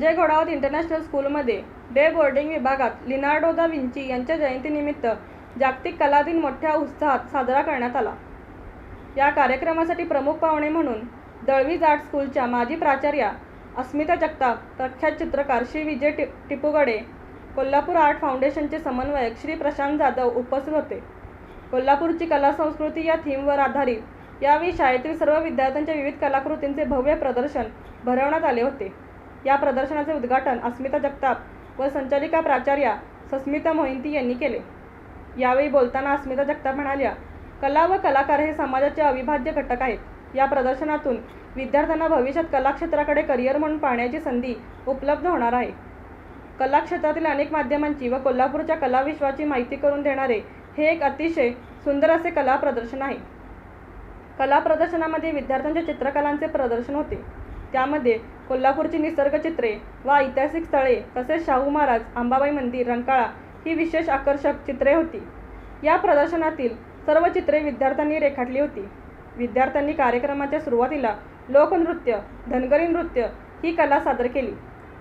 Ghodawat international स्कूलमध्ये day boarding विभागात Leonardo da Vinci यांच्या जयंतीनिमित्त जागतिक कला दिन मोठ्या उत्साहात साजरा करण्यात आला. या कार्यक्रमासाठी प्रमुख पाहुणे म्हणून दळवी आर्ट स्कूलच्या माजी प्राचार्या अस्मिता जगताप प्रख्यात चित्रकार श्री विजय टि टिपूगडे कोल्हापूर आर्ट फाउंडेशनचे समन्वयक श्री प्रशांत जाधव उपस्थित होते. कोल्हापूरची कला संस्कृती या थीमवर आधारित यावेळी शाळेतील सर्व विद्यार्थ्यांच्या विविध कलाकृतींचे भव्य प्रदर्शन भरवण्यात आले होते. या प्रदर्शनाचे उद्घाटन अस्मिता जगताप व संचालिका प्राचार्या सस्मिता मोहिंती यांनी केले. यावेळी बोलताना अस्मिता जगताप म्हणाल्या कला व कलाकार हे समाजाचे अविभाज्य घटक आहेत. या प्रदर्शनातून विद्यार्थ्यांना भविष्यात कलाक्षेत्राकडे करिअर म्हणून पाहण्याची संधी उपलब्ध होणार आहे. कलाक्षेत्रातील अनेक माध्यमांची व कोल्हापूरच्या कलाविश्वाची माहिती करून देणारे हे एक अतिशय सुंदर असे कला प्रदर्शन आहे. कला प्रदर्शनामध्ये विद्यार्थ्यांच्या चित्रकलांचे प्रदर्शन होते. त्यामध्ये कोल्हापूरची निसर्गचित्रे व ऐतिहासिक स्थळे तसेच शाहू महाराज अंबाबाई मंदिर रंकाळा ही विशेष आकर्षक चित्रे होती. या प्रदर्शनातील सर्व चित्रे विद्यार्थ्यांनी रेखाटली होती. विद्यार्थ्यांनी कार्यक्रमाच्या सुरुवातीला लोकनृत्य धनगरी नृत्य ही कला सादर केली.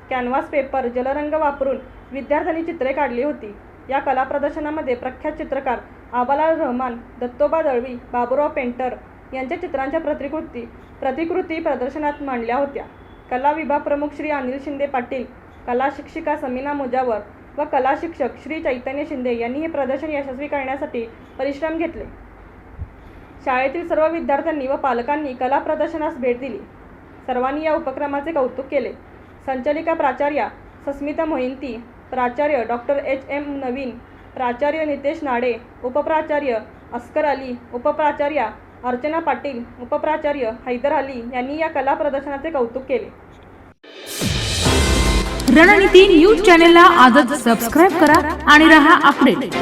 कॅनव्हास पेपर जलरंग वापरून विद्यार्थ्यांनी चित्रे काढली होती. या कला प्रदर्शनामध्ये प्रख्यात चित्रकार आबालाल रहमान दत्तोबा दळवी बाबुराव पेंटर यांच्या चित्रांच्या प्रतिकृती प्रतिकृती प्रदर्शनात मांडल्या होत्या. कला विभाग प्रमुख श्री अनिल शिंदे पाटील कला शिक्षिका समीना मुजावर व कला शिक्षक श्री चैतन्य शिंदे यांनी हे प्रदर्शन यशस्वी करण्यासाठी परिश्रम घेतले. शाळेतील सर्व विद्यार्थ्यांनी व पालकांनी कला प्रदर्शनास भेट दिली. सर्वांनी या उपक्रमाचे कौतुक केले. संचालिका प्राचार्या सस्मिता मोहिंती प्राचार्य डॉक्टर एच एम नवीन प्राचार्य नितेश नाडे उपप्राचार्य अस्कर अली उपप्राचार्या अर्चना पाटील उपप्राचार्य हैदर अली यांनी या कला प्रदर्शनाचे कौतुक केले. रणनीती न्यूज चॅनेलला आजच सबस्क्राईब करा आणि रहा अपडेट